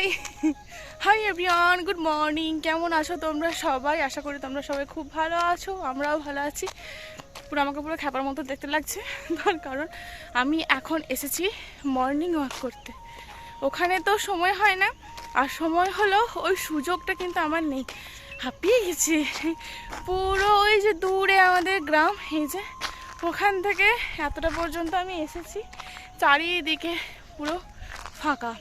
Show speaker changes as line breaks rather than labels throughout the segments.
Hi hi everyone good morning কেমন আছো তোমরা সবাই? আশা করি তোমরা সবাই খুব ভালো আছো, আমরাও ভালো আছি। পুরো আমাকে পুরো খ্যাপার মতো দেখতে লাগছে, তার কারণ আমি এখন এসেছি মর্নিং ওয়াক করতে। ওখানে তো সময় হয় না, আর সময় হলো ওই সুযোগটা কিন্তু আমার নেই। হাঁপিয়ে গেছি। পুরো ওই যে দূরে আমাদের গ্রাম, এই যে ওখান থেকে এতটা পর্যন্ত আমি এসেছি। চারিদিকে পুরো ফাঁকা।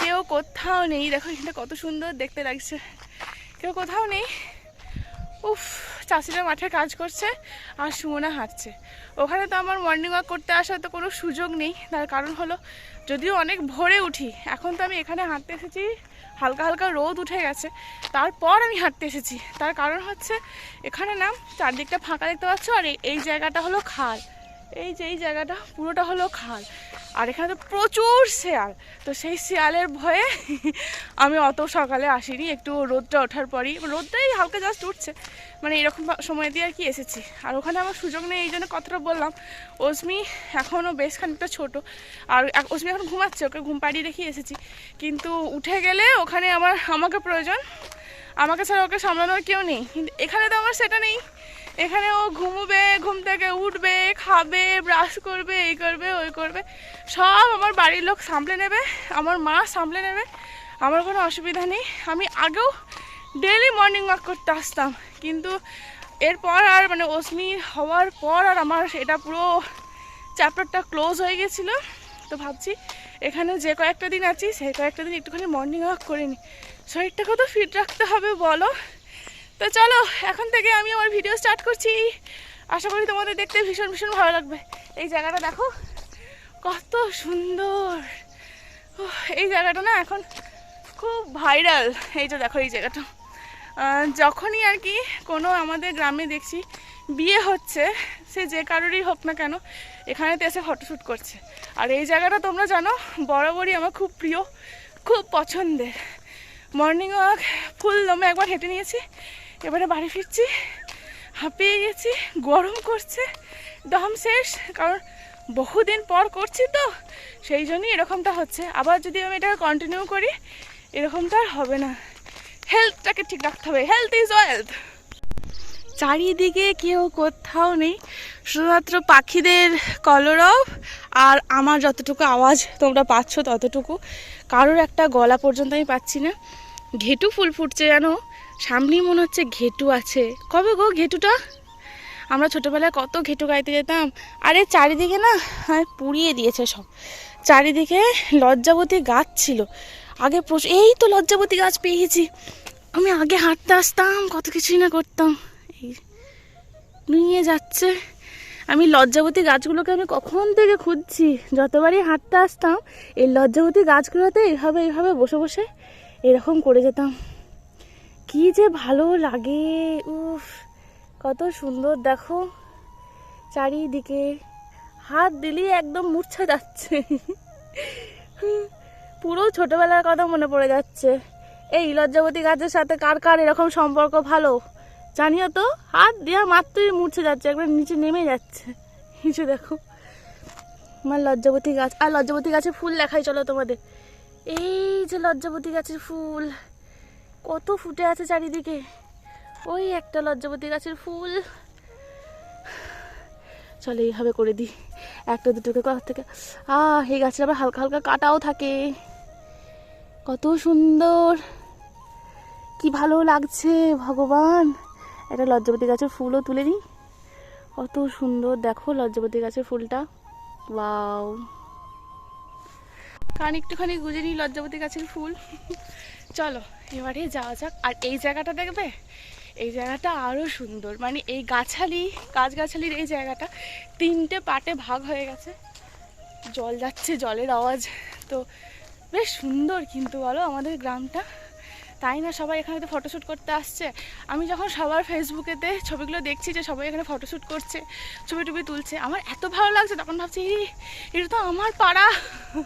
কেউ কোথাও নেই। দেখো এখানটা কত সুন্দর দেখতে লাগছে। কেউ কোথাও নেই। উফ, চাষিরা মাঠে কাজ করছে আর সুমনা হাঁটছে। ওখানে তো আমার মর্নিং ওয়াক করতে আসার তো কোনো সুযোগ নেই। তার কারণ হলো, যদিও অনেক ভোরে উঠি, এখন তো আমি এখানে হাঁটতে এসেছি, হালকা হালকা রোদ উঠে গেছে। তারপর আমি হাঁটতে এসেছি। তার কারণ হচ্ছে, এখানে না চারদিকটা ফাঁকা দেখতে পাচ্ছ, আর এই- এই জায়গাটা হলো খাল। এই যে, এই জায়গাটা পুরোটা হলো খাল। আর এখানে তো প্রচুর শেয়াল। তো সেই শেয়ালের ভয়ে আমি অত সকালে আসিনি, একটু রোদটা ওঠার পরই। রোদটাই হালকা জাস্ট উঠছে। মানে এরকম সময় দিয়ে আর কি এসেছি। আর ওখানে আমার সুযোগ নেই, এই জন্য কথাটা বললাম। অসমি এখনও বেশ খানিকটা ছোটো। আর অসমি এখন ঘুমাচ্ছে, ওকে ঘুম পাড়িয়ে রেখে এসেছি। কিন্তু উঠে গেলে ওখানে আমার, আমাকে প্রয়োজন। আমাকে ছাড়া ওকে সামলানোর কেউ নেই। কিন্তু এখানে তো আমার সেটা নেই। এখানে ও ঘুমবে, ঘুম থেকে উঠবে, খাবে ব্রাশ করবে, এই করবে, ওই করবে। সব আমার বাড়ির লোক সামলে নেবে, আমার মা সামলে নেবে, আমার কোনো অসুবিধা নেই। আমি আগেও ডেলি মর্নিং ওয়াক করতে আসতাম, কিন্তু এরপর আর মানে অসমি হওয়ার পর আর আমার এটা পুরো চ্যাপ্টারটা ক্লোজ হয়ে গেছিল। তো ভাবছি এখানে যে কয়েকটা দিন আছি, সেই কয়েকটা দিন একটুখানি মর্নিং ওয়াক করে নিই। শরীরটা কত ফিট রাখতে হবে, বলো। তো চলো, এখন থেকে আমি আমার ভিডিও স্টার্ট করছি। আশা করি তোমাদের দেখতে ভীষণ ভীষণ ভালো লাগবে। এই জায়গাটা দেখো, কত সুন্দর। এই জায়গাটা না এখন খুব ভাইরাল এই যে দেখো, এই জায়গাটা। যখনই আর কি কোনো আমাদের গ্রামে দেখছি, বিয়ে হচ্ছে, সে যে কারোরই হোক না কেন এখানে তো এসে ফটোশ্যুট করছে। আর এই জায়গাটা তোমরা জানো, বরাবরই আমার খুব প্রিয়, খুব পছন্দের। মর্নিং ওয়াক ফুল দমে একবার হেঁটে নিয়েছি। এবারে বাড়ি ফিরছি। হাঁপিয়ে গেছি, গরম করছে, দম শেষ, কারণ বহুদিন পর করছি তো, সেই জন্যই এরকমটা হচ্ছে। আবার যদি আমি এটা কন্টিনিউ করি, এরকমটা আর হবে না। হেলথটাকে ঠিক রাখতে হবে। হেলথ ইজ ওয়েলথ চারিদিকে কেউ কোথাও নেই। শুধুমাত্র পাখিদের কলরব আর আমার যতটুকু আওয়াজ তোমরা পাচ্ছ ততটুকু। কারোর একটা গলা পর্যন্ত আমি পাচ্ছি না। ঘেটু ফুল ফুটছে জানো সামনেই মনে হচ্ছে ঘেটু আছে। কবে গো ঘেটুটা? আমরা ছোটোবেলায় কত ঘেটু গাইতে যেতাম। আরে চারিদিকে না পুড়িয়ে দিয়েছে সব। চারিদিকে লজ্জাবতী গাছ ছিল। আগে এই তো লজ্জাবতী গাছ পেয়েছি। আমি আগে হাঁটতে আসতাম, কত কিছুই না করতাম। এই নিয়ে যাচ্ছে। আমি লজ্জাবতী গাছগুলোকে আমি কখন থেকে খুঁজছি? যতবারই হাঁটতে আসতাম, এই লজ্জাবতী গাছগুলোতে এইভাবে এইভাবে বসে বসে এরকম করে যেতাম। কি যে ভালো লাগে। উফ, কত সুন্দর, দেখো। চারিদিকে হাত দিলেই একদম মূর্ছা যাচ্ছে। পুরো ছোটবেলার কথা মনে পড়ে যাচ্ছে। এই লজ্জাবতী গাছের সাথে কার কার এরকম সম্পর্ক ভালো? জানিও তো, হাত দেওয়া মাত্রই মূর্ছে যাচ্ছে, একবার নিচে নেমে যাচ্ছে। নিচে দেখো, আমার লজ্জাবতী গাছ, আর লজ্জাবতী গাছে ফুল দেখাই, চলো তোমাদের। এই যে লজ্জাবতী গাছের ফুল। কত ফুটে আছে চারিদিকে। ওই একটা লজ্জাবতী গাছের ফুল। চলে, এইভাবে করে দিই। একটা, দুটোকে কথা থেকে। আহ, এই গাছের আবার হালকা হালকা কাটাও থাকে। কত সুন্দর। কি ভালো লাগছে, ভগবান। একটা লজ্জাবতী গাছের ফুলও তুলে নিই। কত সুন্দর, দেখো লজ্জাবতী গাছের ফুলটা। ওয়াও। কান একটুখানি গুজে নিই লজ্জাবতী গাছের ফুল। চলো, এবারে যাওয়া যাক। আর এই জায়গাটা দেখবে? এই জায়গাটা আরও সুন্দর। মানে এই গাছালি গাছ গাছালির এই জায়গাটা তিনটে পাটে ভাগ হয়ে গেছে। জল যাচ্ছে, জলের আওয়াজ। তো বেশ সুন্দর কিন্তু বলো আমাদের গ্রামটা। তাই না সবাই এখানে তো ফটোশ্যুট করতে আসছে? আমি যখন সবার ফেসবুকেতে ছবিগুলো দেখছি যে সবাই এখানে ফটোশ্যুট করছে ছবি টবি তুলছে আমার এত ভালো লাগছে তখন ভাবছি "এই, এটা তো আমার পাড়া।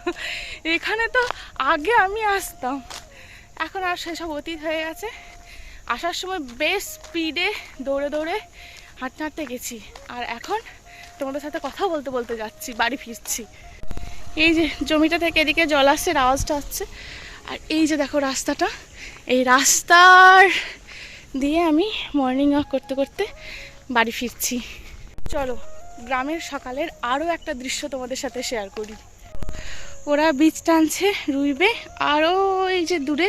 এখানে তো আগে আমি আসতাম। এখন আর সেসব অতীত হয়ে গেছে। আসার সময় বেশ স্পিডে দৌড়ে দৌড়ে হাঁটতে হাঁটতে গেছি। আর এখন তোমাদের সাথে কথা বলতে বলতে যাচ্ছি বাড়ি ফিরছি। এই যে জমিটা থেকে এদিকে জল আসছে আওয়াজটা আসছে। আর এই যে দেখো রাস্তাটা এই রাস্তার দিয়ে আমি মর্নিং ওয়াক করতে করতে বাড়ি ফিরছি। চলো, গ্রামের সকালের আরও একটা দৃশ্য তোমাদের সাথে শেয়ার করি। ওরা বীজ টানছে, রুইবে আরও এই যে দূরে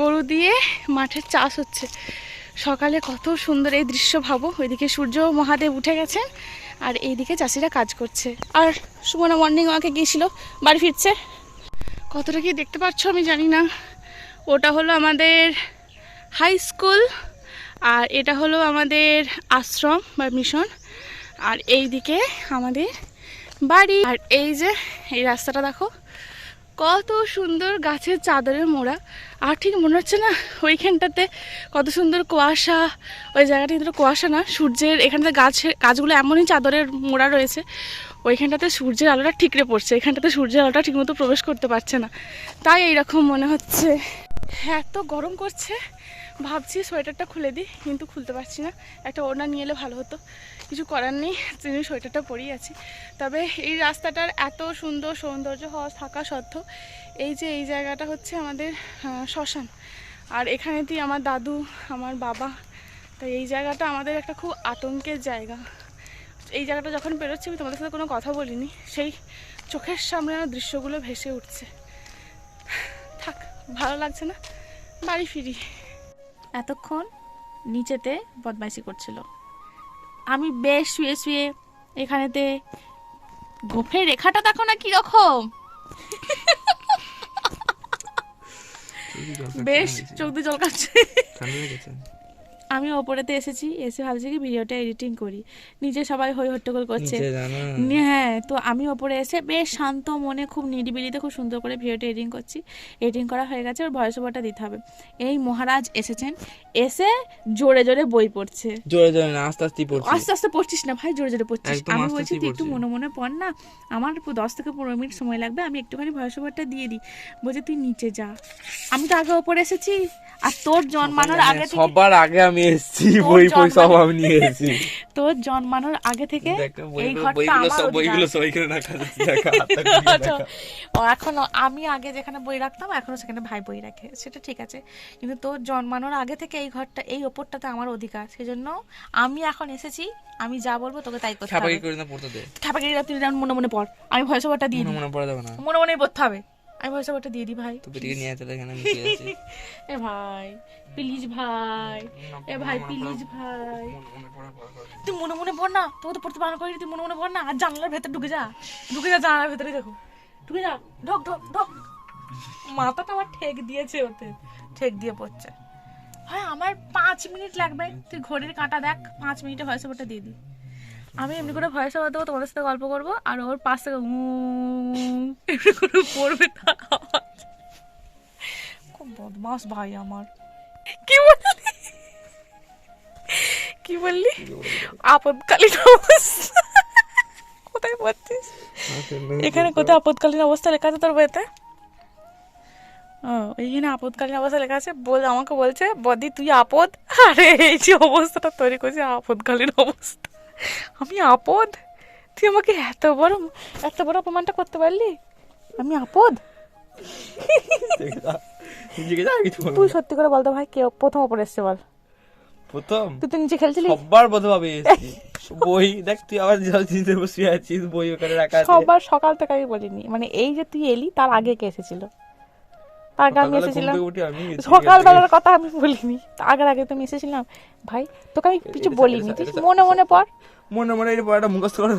গরু দিয়ে মাঠের চাষ হচ্ছে। সকালে কত সুন্দর এই দৃশ্য ভাবো। ওইদিকে সূর্য মহাদেব উঠে গেছেন, আর এইদিকে চাষিরা কাজ করছে। আর সুমনা মর্নিং ওয়াকে গিয়েছিল, বাড়ি ফিরছে। কতটা কি দেখতে পাচ্ছ আমি জানি না। ওটা হলো আমাদের হাই স্কুল আর এটা হলো আমাদের আশ্রম বা মিশন আর এই দিকে আমাদের বাড়ি। আর এই যে, এই রাস্তাটা দেখো, কত সুন্দর গাছের চাদরে মোড়া। আর ঠিক মনে হচ্ছে না, ওইখানটাতে কত সুন্দর কুয়াশা, ওই জায়গাটা কিন্তু কুয়াশা না, সূর্যের এখানটাতে গাছের গাছগুলো এমনই চাদরের মোড়া রয়েছে, ওইখানটাতে সূর্যের আলোটা ঠিকরে পড়ছে, এখানটাতে সূর্যের আলোটা ঠিকমতো প্রবেশ করতে পারছে না। তাই এইরকম মনে হচ্ছে। এত গরম করছে। ভাবছি সোয়েটারটা খুলে দিই, কিন্তু খুলতে পারছি না। একটা ওড়না নিয়ে এলে ভালো হতো। কিছু করার নেই তিনি সোয়েটারটা পরেই আছি। তবে এই রাস্তাটার এত সুন্দর সৌন্দর্য হওয়া থাকা সত্ত্বেও, এই যে এই জায়গাটা হচ্ছে আমাদের শ্মশান। আর এখানেতেই আমার দাদু, আমার বাবা তো এই জায়গাটা আমাদের একটা খুব আতঙ্কের জায়গা। এই জায়গাটা যখন বেরোচ্ছি, আমি তোমাদের সাথে কোনো কথা বলিনি। সেই চোখের সামনে যেন দৃশ্যগুলো ভেসে উঠছে। থাক। ভালো লাগছে না। বাড়ি ফিরি। এতক্ষণ নিচেতে বদমাইশি করছিল। আমি বেশ শুয়ে শুয়ে এখানেতে গোফের রেখাটা দেখো না কীরকম। বেশ চোখ দিয়ে জল কাটছে। আমি ওপরেতে এসেছি এসে ভাবছি কি ভিডিওটা এডিটিং করি। নিচে সবাই হই হট্টগোল করছে। হ্যাঁ তো আমি ওপরে এসে বেশ শান্ত মনে খুব নিরিবিলিতে খুব সুন্দর করে ভিডিওটা এডিটিং করছি। এডিটিং করা হয়ে গেছে ওর ভয়েস ওভারটা দিতে হবে। এই মহারাজ এসেছেন এসে জোরে জোরে বই পড়ছে।
জোরে জোরে না আস্তে আস্তে পড়ছি
আস্তে আস্তে পড়ছিস না ভাই জোরে জোরে পড়ছিস। আমি বলছি তুই একটু মনে মনে পড় না আমার দশ থেকে পনেরো মিনিট সময় লাগবে আমি একটুখানি ভয়েস ওভারটা দিয়ে দিই। বলছে তুই নিচে যা। আমি তো আগে ওপরে এসেছি আর তোর জন্মানোর আগে
সবার আগে আমি এসেছি
তোর
বই বই সব আমি নিয়ে এসেছি।
তোর জন্মানোর আগে থেকে এই ঘরটা আমার।
বইগুলো সব এখানে রাখা
আচ্ছা, এখনও আমি আগে যেখানে বই রাখতাম এখনও সেখানে ভাই বই রাখে সেটা ঠিক আছে। কিন্তু তোর জন্মানোর আগে থেকে এই ঘরটা এই ওপরটাতে আমার অধিকার। সেজন্য আমি এখন এসেছি আমি যা বলব তোকে তাই করতে হবে।
খাপাকি করে না পড়তে দে।
খ্যাপাগিরি তুই মনে মনে পড় আমি ভয়েস ওভারটা দিয়ে
মনে মনে পড়া যাবে না।
মনে মনেই পড়তে হবে। আমি ভয়েস ওভারটা দিয়ে দিই ভাই
তো বেটিকে নিয়ে আসতে এখানে আমি আছি।
এ ভাই প্লিজ ভাই। এ ভাই প্লিজ ভাই। তুই মনে মনে পড় না তোকে তো পড়তে বারণ করি তুই মনে মনে পড় না আর জানলার ভেতর ঢুকে যা। ঢুকে যা জানলার ভেতরে দেখো। ঢুকে যা ঢক ঢক ঢক। মাথাটা আমার ঠেক দিয়েছে ওতে ঠেক দিয়ে পড়ছে। হ্যাঁ আমার পাঁচ মিনিট লাগবে তুই ঘড়ির কাঁটা দেখ পাঁচ মিনিটে ভয়েস ওভারটা দিয়ে দিই আমি এমনি করে ভয়েস ওভার দেবো তোমাদের সাথে গল্প করব আর ওর পাশ থেকে এমনি করে পড়বে খুব বদমাস ভাই আমার। কি বললি? কি বললি? আপদকালীন অবস্থা। কোথায় পড়ছিস? এখানে কোথায় আপদকালীন অবস্থা লেখা আছে তোর বইতে? ও এইখানে আপদকালীন অবস্থা লেখা আছে বল আমাকে বলছে বদি তুই আপদ? আরে এই যে অবস্থাটা তৈরি করছে আপদকালীন অবস্থা। আমি আপদ? তুই আমাকে এত বড় এত বড় অপমানটা করতে পারলি? আমি আপদ? তুই সত্যি করে বলতো ভাই কে প্রথম ওপরে এসছে বল।
প্রথম?
তুই তো নিচে খেলছিলি?
সবার প্রথম আমি বই দেখ তুই আবার চিনতে বসে আছিস বই ওখানে রাখা
সবার সকাল থেকে আমি বলিনি। মানে এই যে তুই এলি তার আগে কে এসেছিল? আগে আমি এসেছিলাম। সকালবেলার কথা আমি বলিনি। তার আগে তুমি এসেছিলাম। ভাই তোকে আমি কিছু বলিনি। তুই মনে মনে পড়।
মনে মনে এই পড়াটা মুখস্থ করে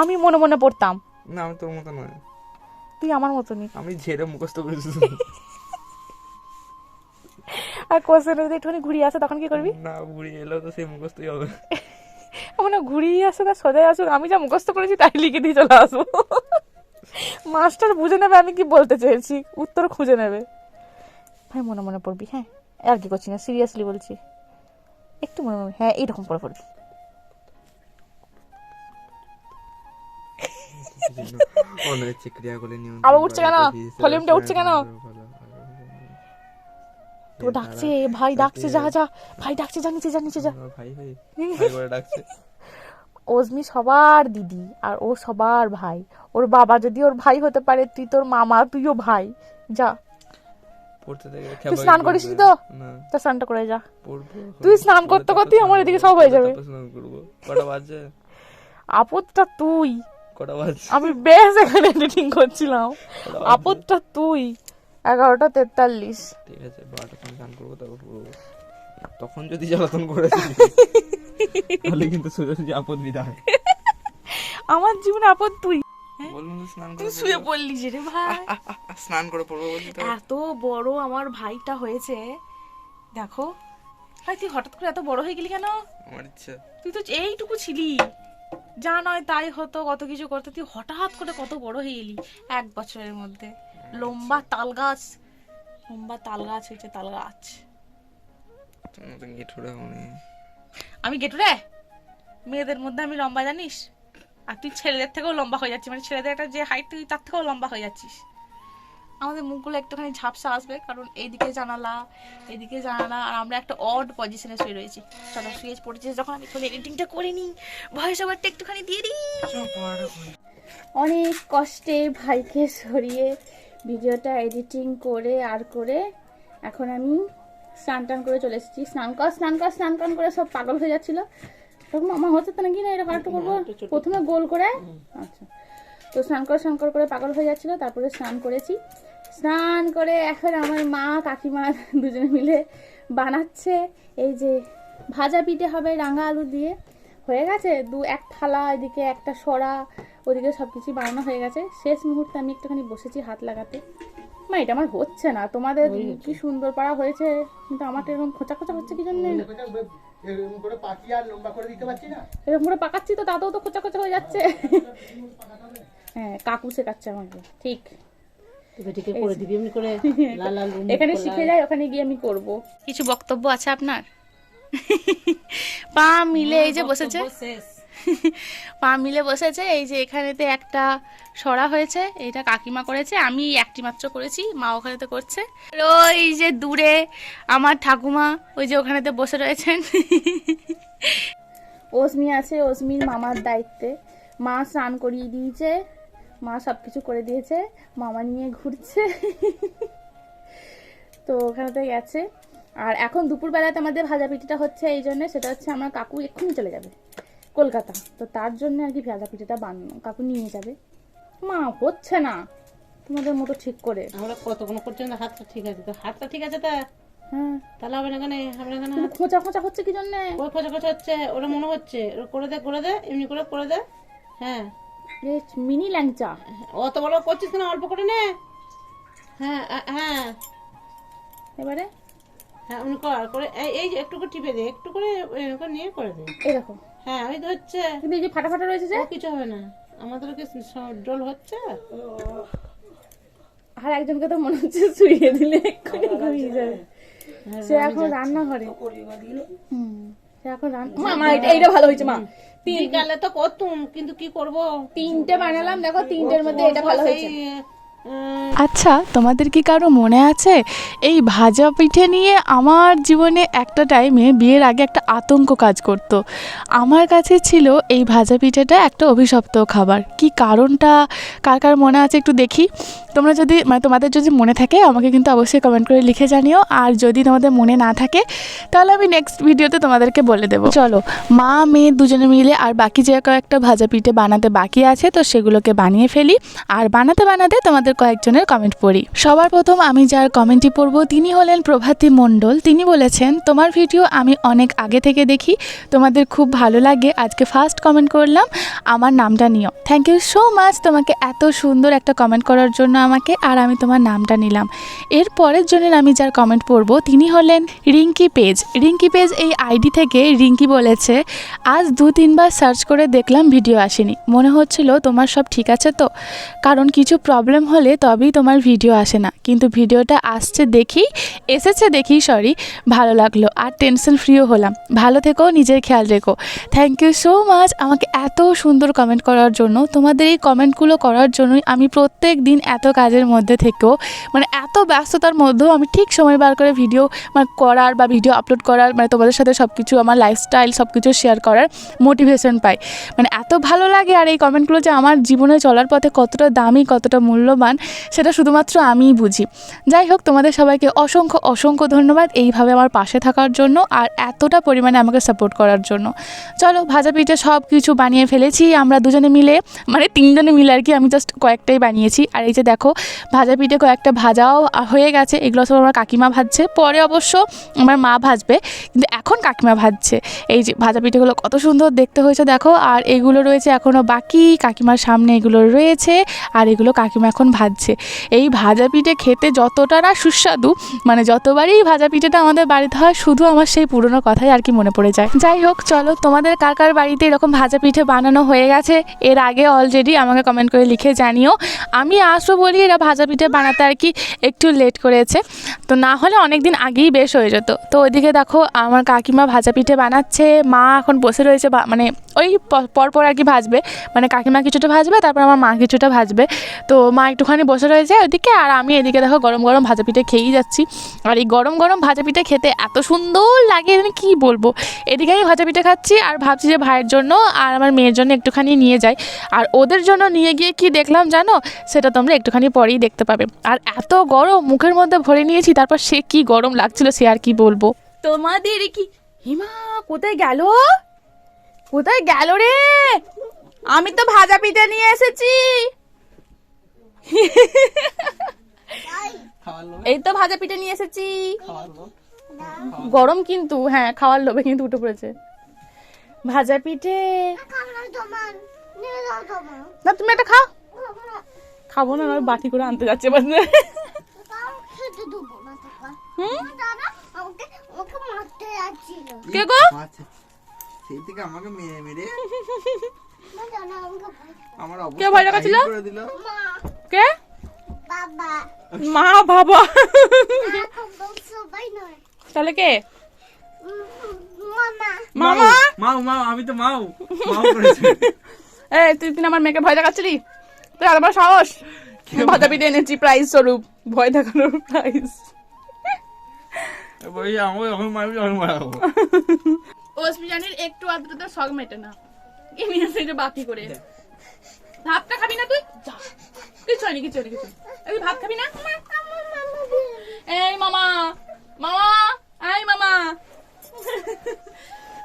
আমি মনে মনে পড়তাম।
না আমি তোর মতো নয়।
তুই আমার মতনই
আমি ঝেড়ে মুখস্থ করেছি।
আর কোশ্চেন যদি একটুখানি ঘুরিয়ে আসে তখন কি করবি?
না বুড়ি এলো তো সেই মুখস্থই হবে।
মানে ঘুরিয়ে আসুক আর সোজাই আসুক আমি যা মুখস্থ করেছি তাই লিখে দিয়ে চলে আসব। মাস্টার বুঝে নেবে আমি কি বলতে চেয়েছি উত্তর খুঁজে নেবে ভাই মনে মনে পড়বি হ্যাঁ আর কি করছি না সিরিয়াসলি বলছি একটু মনে মনে হ্যাঁ এইরকম পড়ে পড়বি আবার উঠছে কেন? ভলিউমটা উঠছে কেন? তো ডাকছে ভাই ডাকছে যা যা ভাই ডাকছে যা নিচে যা নিচে যা
ভাই ভাই ভাই ডাকছে
ওজমি সবার দিদি আর ও সবার ভাই। ওর বাবা যদি ওর ভাই হতে পারে তুই তোর মামা তুইও ভাই। যা। তুই স্নান করিস তো? তা স্নানটা করে যা। তুই স্নান করতে করতেই আমার এদিকে সব হয়ে যাবে। আপদটা তুই। আমি বেশ এখানে এডিটিং করছিলাম। আপদটা তুই। এগারোটা তেতাল্লিশ।
ঠিক আছে সময় স্নান করব তারপর তখন যদি জ্বালাতন করেছি তাহলে কিন্তু সোজাসুজি আপদ বিদায়
আমার জীবনে আপদ তুই।
বলুন তো স্নান করে
তুই শুয়ে পড়লি যে রে ভাই।
স্নান করে পড়ব বলছি
এত বড় আমার ভাইটা হয়েছে। দেখো। ভাই তুই হঠাৎ করে এত বড় হয়ে গেলি কেন?
আমার ইচ্ছা।
তুই তো এইটুকু ছিলি। যা নয় তাই হতো কত কিছু করতে। তুই হঠাৎ করে কত বড় হয়ে গেলি এক বছরের মধ্যে। লম্বা তাল গাছ লম্বা তাল গাছ হয়েছে তাল গাছ আমি গেটু রে? মেয়েদের মধ্যে আমি লম্বা জানিস? আর তুই ছেলেদের থেকেও লম্বা হয়ে যাচ্ছিস। মানে ছেলেদের একটা যে হাইট তুই তার থেকেও লম্বা হয়ে যাচ্ছিস। আমাদের মুখগুলো একটুখানি ঝাপসা আসবে কারণ এইদিকে জানালা এদিকে জানালা আর আমরা একটা অড পজিশনে শুয়ে রয়েছি। চলো শুয়ে পড়েছিস যখন আমি এখন এডিটিংটা করে নিই ভয়েস ওভারটা একটুখানি দিয়ে দিই। অনেক কষ্টে ভাইকে সরিয়ে ভিডিওটা এডিটিং করে আর করে এখন আমি স্নান টান করে চলে এসেছি। স্নান কর স্নান কর স্নান টান করে সব পাগল হয়ে যাচ্ছিল। তখন আমার হচ্ছে তো নাকি না এরকম একটু করব? প্রথমে গোল করে। আচ্ছা। তো স্নান করে স্নান করে পাগল হয়ে যাচ্ছিল তারপরে স্নান করেছি। স্নান করে এখন আমার মা কাকিমা দুজনে মিলে বানাচ্ছে। এই যে ভাজা পিঠে হবে রাঙা আলু দিয়ে। হয়ে গেছে? দু এক থালা এদিকে একটা সরা ওদিকে সব কিছু বানানো হয়ে গেছে। শেষ মুহূর্তে আমি একটুখানি বসেছি হাত লাগাতে। মা এটা আমার হচ্ছে না। তোমাদের কি সুন্দর পাড়া হয়েছে? কিন্তু আমার এরকম খোঁচা খোঁচা হচ্ছে কি জন্য?
এরকম করে আর লম্বা করে দিতে পারছি না?
এরকম করে পাকাচ্ছি তো তাতেও তো খোঁচা খোঁচা হয়ে যাচ্ছে। হ্যাঁ কাকু শেখাচ্ছে আমাকে। ঠিক।
করে দিবি এমনি করে লাল লাল
এখানে শিখে যাই ওখানে গিয়ে আমি করব। কিছু বক্তব্য আছে আপনার? পা মিলে এই যে বসেছে।
শেষ।
পা মিলে বসেছে, এই যে এখানেতে একটা সরা হয়েছে এটা কাকিমা করেছে, আমি একটি মাত্র করেছি, মা ওখানেতে করছে। ওই যে দূরে আমার ঠাকুমা, ওই যে ওখানেতে বসে রয়েছেন। অসমি আছে অসমির মামার দায়িত্বে। মা স্নান করিয়ে দিয়েছে, মা সব কিছু করে দিয়েছে, মামা নিয়ে ঘুরছে। তো ওখানেতে গেছে। আর এখন দুপুরবেলাতে আমাদের ভাজা পিঠিটা হচ্ছে এই জন্য, সেটা হচ্ছে আমার কাকু এক্ষুনি চলে যাবে। কলকাতা। তো তার জন্য আর কি ভাজা পিঠাটা বানানো। কাকু নিয়ে যাবে। মা হচ্ছে না। তোমাদের মতো ঠিক করে।
আমরা কতক্ষণ করছি না? হাতটা ঠিক আছে তো। হাতটা ঠিক আছে তা?
হ্যাঁ।
তাহলে হবে না কেন হবে না কেন
খোঁচা খোঁচা হচ্ছে কি জন্য?
ওই খোঁচা খোঁচা হচ্ছে। ওরা মনে হচ্ছে। করে দে করে দে এমনি করে করে দে। হ্যাঁ।
মিনি ল্যাংচা।
অত বড় করছিস না? অল্প করে নে। হ্যাঁ হ্যাঁ।
এবারে?
হ্যাঁ এমনি কর করে এই একটু করে টিপে দে। একটু করে নিয়ে করে দে।
এই দেখো
হ্যাঁ ওই তো হচ্ছে
কিন্তু এই যে ফাটা ফাটা রয়েছে যে?
কিছু হবে না। আমাদের কি ডোল হচ্ছে।
আর একজনকে তো মনে হচ্ছে শুইয়ে দিলে এক্ষুনি ঘুমিয়ে যাবে। সে এখন রান্না করে সে এখন রান্না মা মা এটা এইটা ভালো হয়েছে মা। তিন
তো করতুম কিন্তু কি করব?
তিনটে বানালাম দেখো তিনটের মধ্যে এটা ভালো হয়েছে।
আচ্ছা তোমাদের কি কারও মনে আছে এই ভাজা পিঠে নিয়ে আমার জীবনে একটা টাইমে বিয়ের আগে একটা আতঙ্ক কাজ করতো? আমার কাছে ছিল এই ভাজা পিঠেটা একটা অভিশপ্ত খাবার। কি কারণটা? কার কার মনে আছে একটু দেখি? তোমরা যদি মানে তোমাদের যদি মনে থাকে, আমাকে কিন্তু অবশ্যই কমেন্ট করে লিখে জানিও। আর যদি তোমাদের মনে না থাকে, তাহলে আমি নেক্সট ভিডিওতে তোমাদেরকে বলে দেবো। চলো, মা, মেয়ে দুজনে মিলে আর বাকি যে কয়েকটা ভাজা পিঠে বানাতে বাকি আছে, তো সেগুলোকে বানিয়ে ফেলি। আর বানাতে বানাতে তোমাদের কয়েকজনের কমেন্ট পড়ি। সবার প্রথম আমি যার কমেন্টটি পড়ব, তিনি হলেন প্রভাতী মণ্ডল। তিনি বলেছেন, তোমার ভিডিও আমি অনেক আগে থেকে দেখি, তোমাদের খুব ভালো লাগে। আজকে ফার্স্ট কমেন্ট করলাম, আমার নামটা নিও। থ্যাংক ইউ সো মাচ তোমাকে এত সুন্দর একটা কমেন্ট করার জন্য আমাকে, আর আমি তোমার নামটা নিলাম। এর পরের জনের আমি যার কমেন্ট পড়ব, তিনি হলেন রিঙ্কি পেজ। রিঙ্কি পেজ এই আইডি থেকে রিঙ্কি বলেছে, আজ দু তিনবার সার্চ করে দেখলাম, ভিডিও আসেনি। মনে হচ্ছিল তোমার সব ঠিক আছে তো? কারণ কিছু প্রবলেম হলে তবেই তোমার ভিডিও আসে না। কিন্তু ভিডিওটা আসছে দেখি, এসেছে দেখি সরি ভালো লাগল। আর টেনশন ফ্রিও হলাম। ভালো থেকো, নিজের খেয়াল রেখো। থ্যাংক ইউ সো মাচ আমাকে এত সুন্দর কমেন্ট করার জন্য। তোমাদের এই কমেন্টগুলো করার জন্যই আমি প্রত্যেক দিন এত কাজের মধ্যে থেকেও মানে এত ব্যস্ততার মধ্যেও আমি ঠিক সময় বার করে ভিডিও মানে করার বা ভিডিও আপলোড করার মানে তোমাদের সাথে সব কিছু আমার লাইফস্টাইল সব কিছু শেয়ার করার মোটিভেশন পাই। মানে এত ভালো লাগে আর এই কমেন্টগুলো যে আমার জীবনে চলার পথে কতটা দামি, কতটা মূল্যবান
মূল্যবান সেটা শুধুমাত্র আমিই বুঝি। যাই হোক, তোমাদের সবাইকে অসংখ্য অসংখ্য ধন্যবাদ এইভাবে আমার পাশে থাকার জন্য আর এতটা পরিমাণে আমাকে সাপোর্ট করার জন্য। চলো, ভাজা পিঠে সব কিছু বানিয়ে ফেলেছি, আমরা দুজনে মিলে মানে তিনজনে মিলে আর কি, আমি জাস্ট কয়েকটাই বানিয়েছি। আর এই যে দেখো, ভাজা পিঠে কয়েকটা ভাজাও হয়ে গেছে, এগুলো সব আমার কাকিমা ভাজছে। পরে অবশ্য আমার মা ভাজবে, কিন্তু এখন কাকিমা ভাজছে। এই যে ভাজা পিঠেগুলো কত সুন্দর দেখতে হয়েছে দেখো, আর এগুলো রয়েছে এখনও বাকি, কাকিমার সামনে এগুলো রয়েছে, আর এগুলো কাকিমা এখন ভাজছে। এই ভাজা পিঠে খেতে যতটা না সুস্বাদু মানে যতবারই ভাজা পিঠেটা আমাদের বাড়িতে হয়, শুধু আমার সেই পুরনো কথাই আর কি মনে পড়ে যায়। যাই হোক, চলো, তোমাদের কার কার বাড়িতে এরকম ভাজা পিঠে বানানো হয়ে গেছে, এর আগে অলরেডি আমাকে কমেন্ট করে লিখে জানিও। আমি আসব বলি এরা ভাজা পিঠে বানাতে আর কি একটু লেট করেছে। তো না হলে অনেক দিন আগেই বেশ হয়ে যেত। তো ওইদিকে দেখো, আমার কাকিমা ভাজা পিঠে বানাচ্ছে, মা এখন বসে রয়েছে মানে ওই পরপর আর কি ভাজবে। মানে কাকিমা কিছুটা ভাজবে, তারপর আমার মা কিছুটা ভাজবে। তো মা একটুখানি বসে রয়েছে ওইদিকে আর আমি এদিকে দেখো গরম গরম ভাজা পিঠে খেয়েই যাচ্ছি। আর এই গরম গরম ভাজা পিঠে খেতে এত সুন্দর লাগে আমি কী বলব? এদিকে আমি ভাজা পিঠে খাচ্ছি আর ভাবছি যে ভাইয়ের জন্য আর আমার মেয়ের জন্য একটুখানি নিয়ে যাই। আর ওদের জন্য নিয়ে গিয়ে কি দেখলাম জানো? সেটা তোমরা একটুখানি পরেই দেখতে পাবে। আর এত গরম মুখের মধ্যে ভরে নিয়েছি, তারপর সে কি গরম লাগছিল সে আর কি বলব? তোমাদের কি? হিমা, কোথায় গেল? কোথায় গেল রে? আমি তো ভাজা পিঠে নিয়ে এসেছি। এই তো ভাজা পিঠে নিয়ে এসেছি। গরম কিন্তু হ্যাঁ খাওয়ার লোভে কিন্তু উঠে পড়েছে। ভাজা পিঠে। না তুমি একটা খাও। খাব না বাটি করে আনতে যাচ্ছে এবার কে গো?
আমাকে মেরে মেরে।
কে ভয় দেখাচ্ছিল?
কাহিল করে দিল।
কে? মা বাবা। তাহলে কে?
মামা।
মামা?
মাও মাও আমি তো মাও মাও করেছে।
এই তুই তুই আমার মেয়েকে ভয় দেখাচ্ছিলি? তুই আর আমার সাহস? ভাজা পিঠে এনেছি প্রাইজ স্বরূপ। ভয় দেখানোর প্রাইজ
মারবি যখন মারাবো।
ওসমিজানির একটু আদ্র তো শখ মেটে না। বাকি করে। ভাতটা খাবি না তুই? যা। কিছু হয়নি কিছু হয়নি কিছু এই ভাত খাবি না? এই মামা মামা এই মামা।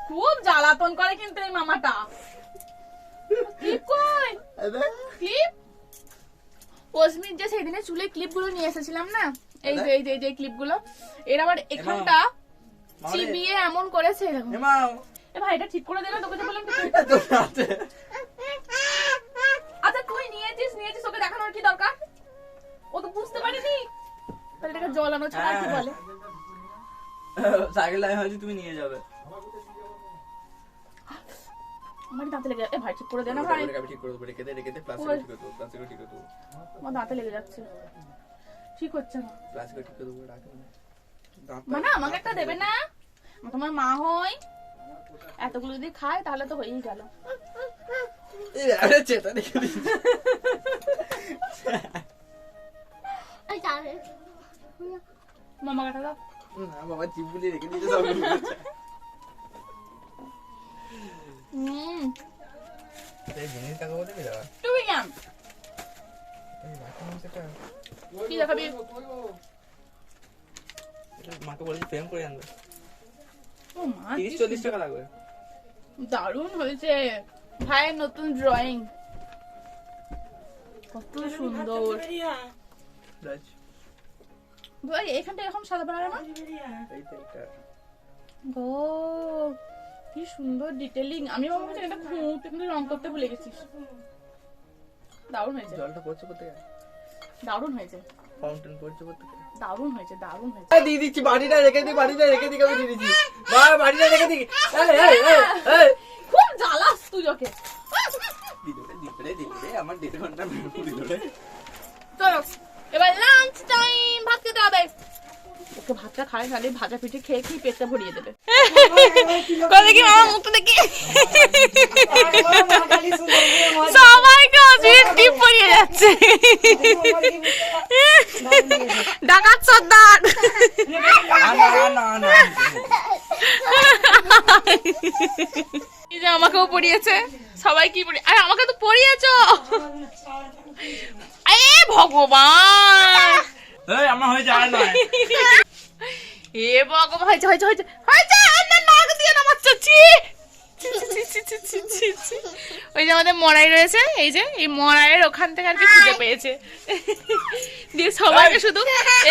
খুব জ্বালাতন করে কিন্তু এই মামাটা। ক্লিপ কই? ক্লিপ ওসমির যে সেদিনে চুলে ক্লিপগুলো নিয়ে এসেছিলাম না? এই যে এই যে এই যে ক্লিপগুলো এর আবার এখানটা চিবিয়ে এমন করেছে এরকম
এ
ভাই এটা ঠিক করে দে না তোকে বললাম কি তুই-
তোর হাতে।
আচ্ছা তুই নিয়েছিস নিয়েছিস ওকে দেখানোর কি দরকার? ও তো বুঝতে পারিনি। তাহলে এটাকে জলানো ছাড়া কি বলে?
সাইকেল আমি ভাবছি তুমি নিয়ে যাবে।
আমার দাঁতে লেগে ভাই ঠিক করে দে না ভাই।
ঠিক করে দেবো রেখে দে রেখে দে প্লাস্টিক ঠিক করে দেবো প্লাস্টিক ঠিক করে দেবো।
আমার দাঁতে লেগে যাচ্ছে। ঠিক হচ্ছে না।
প্লাস্টিক ঠিক করে দেবো রাখো না।
মানে আমাকে একটা দেবে না। তোমার মা হই। এতগুলো যদি খায় তাহলে তো হয়েই গেল। মামা কাটা দাও।
না বাবা চিপ বুলিয়ে রেখে দিয়েছে সব।
হুম।
এই জিনিস কাকে বলে দিলা
তুই কেন
এই বাকি জিনিসটা
কি দেখাবি?
মাকে বলেছি ফ্রেম করে আনবে।
ও মা
তিরিশ চল্লিশ টাকা লাগবে।
দারুণ হয়েছে। ভাইয়ের নতুন ড্রয়িং কত সুন্দর। ভাই এখানটা এরকম সাদা বানাবে না ও কি সুন্দর ডিটেলিং আমি ভাবছি এটা খুঁত কিন্তু রং করতে ভুলে গেছিস। দারুণ হয়েছে।
জলটা পড়ছে কোথায়
দারুণ হয়েছে।
ফাউন্টেন পড়ছে
দারুণ হয়েছে দারুণ হয়েছে।
দিয়ে দিচ্ছি বাড়িটা রেখে দিই বাড়িটা রেখে দিই আমি দিয়ে দিচ্ছি। বা বাড়িটা রেখে দিই
খুব জ্বালাস তুই ওকে।
দিদরে দিদরে দিদরে আমার দেড় ঘণ্টা দিদরে।
চলো এবার লাঞ্চ টাইম ভাত খেতে হবে। ওকে ভাতটা খায় খালি ভাজা পিঠে খেয়ে খেয়ে পেটটা ভরিয়ে দেবে। কি মামা মুখটা দেখি সবাইকে অজুয়ের টিপ পরিয়ে যাচ্ছে ডাকাত সর্দার যে আমাকেও পড়িয়েছে সবাই কি পড়ি আরে আমাকে তো পড়িয়েছো এ ভগবান
এই আমার হয়ে যায় না
এ ভগবান হয়েছে হয়েছে হয়েছে ওই যে আমাদের মরাই রয়েছে এই যে এই মরাইয়ের ওখান থেকে আর কি খুঁজে পেয়েছে। দিয়ে সবাইকে শুধু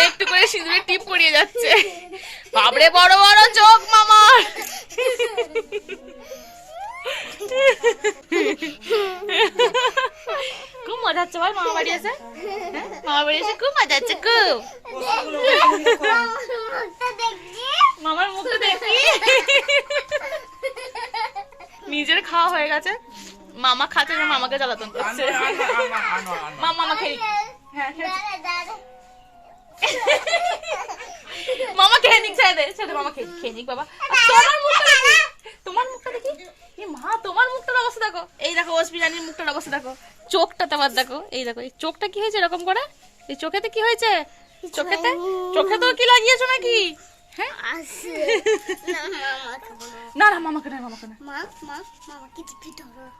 একটু করে সিঁদুরে টিপ পরিয়ে যাচ্ছে। বাবরে বড় বড় চোখ মামার। খুব মজা হচ্ছে বল মামা বাড়ি আছে হ্যাঁ? মামা বাড়ি এসে খুব মজা হচ্ছে খুব। মামার মুখটা দেখি নিজের খাওয়া হয়ে গেছে। মামা খাচ্ছে না মামাকে জ্বালাতন করছে। মামা মামা খেয়ে। হ্যাঁ খেয়ে মামা খেয়ে নিক ছেড়ে দে ছেড়ে মামা খেয়ে খেয়ে নিক বাবা। তোমার মুখটা দেখি তোমার মুখটা দেখি? এ মা তোমার মুখটার অবস্থা দেখো। এই দেখো ওসবি রানীর মুখটার অবস্থা দেখো। চোখটা আবার দেখো। এই দেখো এই চোখটা কি হয়েছে এরকম করে? এই চোখেতে কি হয়েছে? চোখেতে? চোখে তো কি লাগিয়েছো নাকি? হ্যাঁ? না না মামাকে না মামাকে না।
মা মা মামাকে ধরো